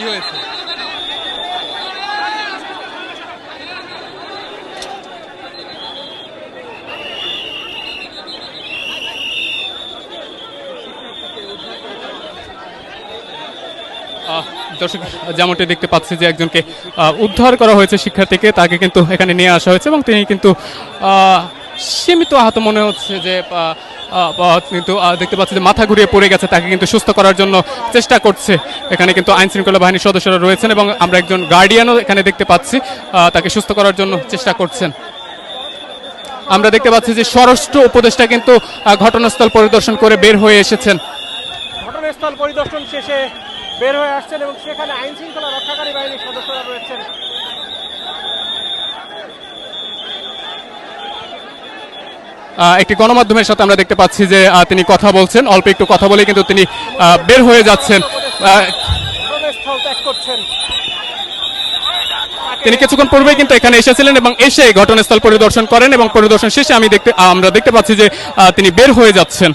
কি হয়েছে। দর্শক, যেমনটি দেখতে পাচ্ছি যে একজনকে উদ্ধার করা হয়েছে শিক্ষার্থীকে, তাকে কিন্তু এখানে নিয়ে আসা হয়েছে এবং তিনি কিন্তু সীমিত আহত মনে হচ্ছে যে কিন্তু দেখতে পাচ্ছি যে মাথা ঘুরিয়ে পড়ে গেছে তাকে কিন্তু সুস্থ করার জন্য চেষ্টা করছে। এখানে কিন্তু আইন শৃঙ্খলা বাহিনীর সদস্যরা রয়েছেন এবং আমরা একজন গার্ডিয়ানও এখানে দেখতে পাচ্ছি তাকে সুস্থ করার জন্য চেষ্টা করছেন। আমরা দেখতে পাচ্ছি যে স্বরাষ্ট্র উপদেষ্টা কিন্তু ঘটনাস্থল পরিদর্শন করে বের হয়ে এসেছেন। ঘটনাস্থল পরিদর্শন শেষে বের হয়ে আসছেন এবং সেখানে আইন শৃঙ্খলা রক্ষাকারী বাহিনীর সদস্যরা রয়েছেন। একটি গণমাধ্যমের সাথে আমরা দেখতে পাচ্ছি যে তিনি কথা বলছেন। অল্প একটু কথা বলে কিন্তু তিনি আহ, বের হয়ে যাচ্ছেন। তিনি কিছুক্ষণ পূর্বে কিন্তু এখানে এসেছিলেন এবং এসে ঘটনাস্থল পরিদর্শন করেন এবং পরিদর্শন শেষে আমি দেখতে আমরা দেখতে পাচ্ছি যে আহ, তিনি বের হয়ে যাচ্ছেন।